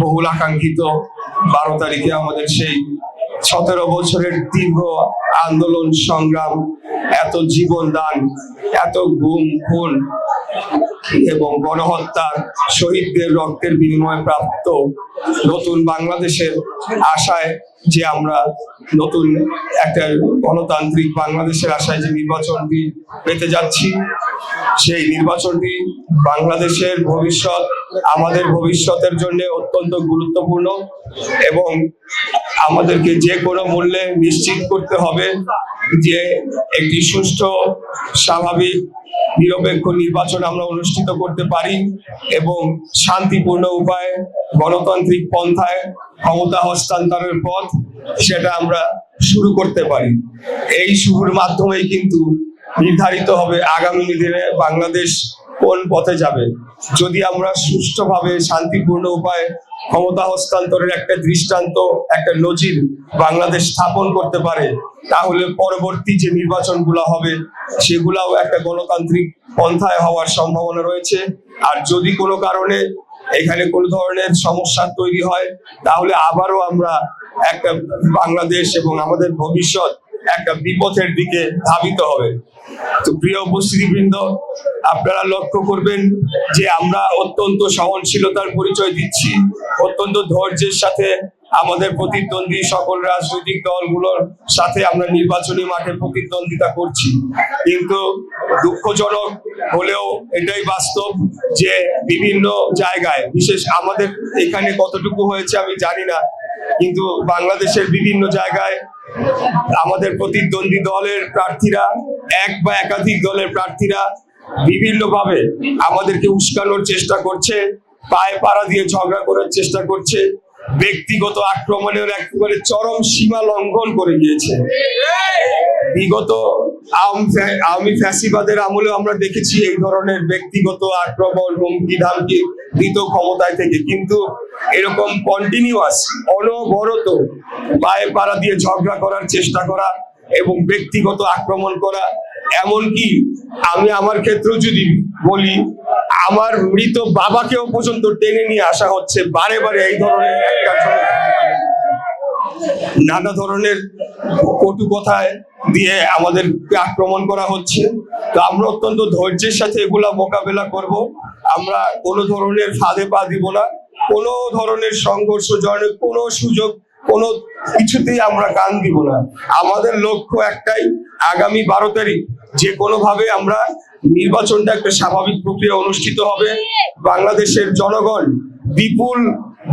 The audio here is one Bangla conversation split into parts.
বহুল আকাঙ্ক্ষিত বারো তারিখে আমাদের সেই সতেরো বছরের দীর্ঘ আন্দোলন, সংগ্রাম, এত জীবন দান এত গুম, খুন এবং গণহত্যার শহীদদের রক্তের বিনিময়ে প্রাপ্ত নতুন বাংলাদেশের আশায় যে আমরা নতুন একটা গণতান্ত্রিক বাংলাদেশের আশায় যে নির্বাচনটি পেতে যাচ্ছি, সেই নির্বাচনটি বাংলাদেশের ভবিষ্যৎ আমাদের ভবিষ্যতের জন্য অত্যন্ত গুরুত্বপূর্ণ এবং আমাদেরকে যে কোনো মূল্যে নিশ্চিত করতে হবে যে একটি সুষ্ঠু, স্বাভাবিক, নিরপেক্ষ নির্বাচন আমরা অনুষ্ঠিত করতে পারি এবং শান্তিপূর্ণ উপায়ে গণতান্ত্রিক পন্থায় ক্ষমতা হস্তান্তরের পথ সেটা আমরা শুরু করতে পারি। এই শুরুর মাধ্যমেই কিন্তু নির্ধারিত হবে আগামী দিনে বাংলাদেশ কোন পথে যাবে? যদি আমরা সুষ্ঠুভাবে শান্তিপূর্ণ উপায়ে ক্ষমতা হস্তান্তরের একটা দৃষ্টান্ত, একটা নজির বাংলাদেশ স্থাপন করতে পারে, তাহলে পরবর্তী যে নির্বাচনগুলো হবে, সেগুলাও একটা গণতান্ত্রিক পন্থায় হওয়ার সম্ভাবনা রয়েছে। আর যদি কোনো কারণে এখানে কোনো ধরনের সমস্যা তৈরি হয়, তাহলে আবারও আমরা একটা বাংলাদেশ এবং আমাদের ভবিষ্যৎ একটা বিপথের দিকে ধাবিত হবে। তো প্রিয় উপস্থিতিবৃন্দ, আপনারা লক্ষ্য করবেন যে আমরা অত্যন্ত সহনশীলতার পরিচয় দিচ্ছি। অত্যন্ত ধৈর্যের সাথে আমাদের প্রতিদ্বন্দ্বী সকল রাজনৈতিক দলগুলোর সাথে আমরা নির্বাচনী মাঠে প্রতিদ্বন্দ্বিতা করছি। কিন্তু দুঃখজনক হলেও এটাই বাস্তব যে বিভিন্ন জায়গায়, বিশেষ আমাদের এখানে কতটুকু হয়েছে আমি জানি না, কিন্তু বাংলাদেশের বিভিন্ন জায়গায় আমাদের প্রতিদ্বন্দ্বী দলের প্রার্থীরা, এক বা একাধিক দলের প্রার্থীরা বিভিন্নভাবে আমাদেরকে উস্কানোর চেষ্টা করছে, পায়ে পাড়া দিয়ে ঝগড়া করার চেষ্টা করছে, ব্যক্তিগত আক্রমণের একেবারে চরম সীমা লঙ্ঘন করে গিয়েছে। বিগত আওয়াম- ফ্যাসিবাদের আমলে আমরা দেখেছি এই ধরনের ব্যক্তিগত আক্রমণ হুমকি ধামকি দিত ক্ষমতায় থেকে। কিন্তু এরকম কন্টিনিউয়াস অনবরত পায়ে পাড়া দিয়ে ঝগড়া করার চেষ্টা করা এবং ব্যক্তিগত আক্রমণ করা। এমনকি আমি আমার ক্ষেত্রেও যদি বলি, আমার মৃত বাবাকেও পর্যন্ত টেনে নিয়ে আসা হচ্ছে বারে বারে এই ধরনের একটা নানা ধরনের কটু কথায় দিয়ে আমাদেরকে আক্রমণ করা হচ্ছে। তো আমরা অত্যন্ত ধৈর্যের সাথে এগুলা মোকাবেলা করব। আমরা কোনো ধরনের ফাঁদে পা দিব না। কোনো ধরনের সংঘর্ষ জয়ের কোনো সুযোগ, কোনো কিছুতেই আমরা কান দিব না। আমাদের লক্ষ্য একটাই, আগামী বারো তারিখ যে কোনো ভাবে আমরা নির্বাচনটা একটা স্বাভাবিক প্রক্রিয়া অনুষ্ঠিত হবে। বাংলাদেশের জনগণ বিপুল,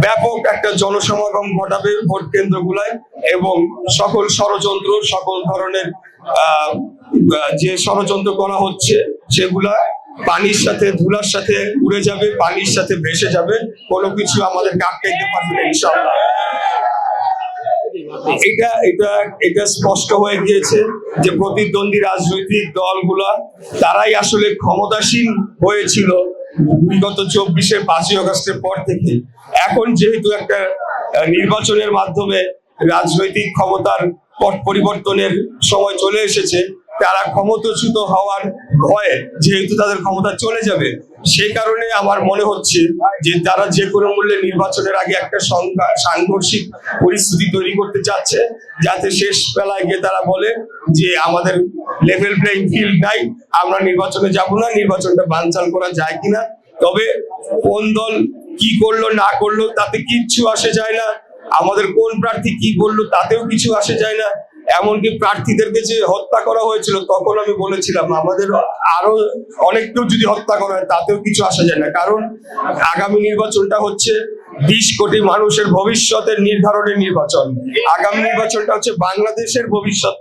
ব্যাপক একটা জনসমাগম ঘটাবে ভোট কেন্দ্রগুলায় এবং সকল ষড়যন্ত্র, সকল ধরনের যে ষড়যন্ত্র করা হচ্ছে, সেগুলা পানির সাথে, ধুলার সাথে উড়ে যাবে, পানির সাথে ভেসে যাবে। কোনো কিছু আমাদের আটকাইতে পারবে না এটা এটা এটা স্পষ্ট হয়ে গিয়েছে যে প্রতিদ্বন্দ্বী রাজনৈতিক দলগুলা, তারাই আসলে ক্ষমতাসীন হয়েছিল বিগত চব্বিশে পাঁচই আগস্টের পর থেকে। এখন যেহেতু একটা নির্বাচনের মাধ্যমে রাজনৈতিক ক্ষমতার পরিবর্তনের সময় চলে এসেছে, তারা ক্ষমতাচ্যুত হওয়ার ভয়ে যেহেতু তাদের ক্ষমতা চলে যাবে, সেই কারণে আমার মনে হচ্ছে যে তারা যে কোনো মূল্যে নির্বাচনের আগে একটা সংঘা- সাংঘর্ষিক পরিস্থিতি তৈরি করতে চাচ্ছে, যাতে শেষ বেলায় গিয়ে তারা বলে যে আমাদের লেভেল প্লেইং ফিল্ড নাই, আমরা নির্বাচনে যাব না, নির্বাচনটা বানচাল করা যায় কিনা। তবে কোন দল কি করল, না করল, তাতে কিচ্ছু আসে যায় না। আমাদের কোন প্রার্থী কি বলল, তাতেও কিছু আসে যায় না। এমনকি প্রার্থীদেরকে যে হত্যা করা হয়েছিল, তখন আমি বলেছিলাম, আমাদের আরও অনেক কেউ যদি হত্যা করা হয় তাতেও কিছু আসা যায় না। কারণ আগামী নির্বাচনটা হচ্ছে বিশ কোটি মানুষের ভবিষ্যতের নির্ধারণের নির্বাচন। আগামী নির্বাচনটা হচ্ছে বাংলাদেশের ভবিষ্যৎ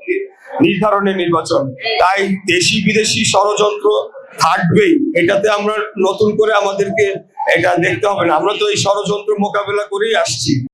নির্ধারণের নির্বাচন। তাই দেশি বিদেশি ষড়যন্ত্র থাকবেই। এটাতে আমরা নতুন করে আমাদেরকে এটা দেখতে হবে না। আমরা তো এই ষড়যন্ত্র মোকাবেলা করেই আসছি।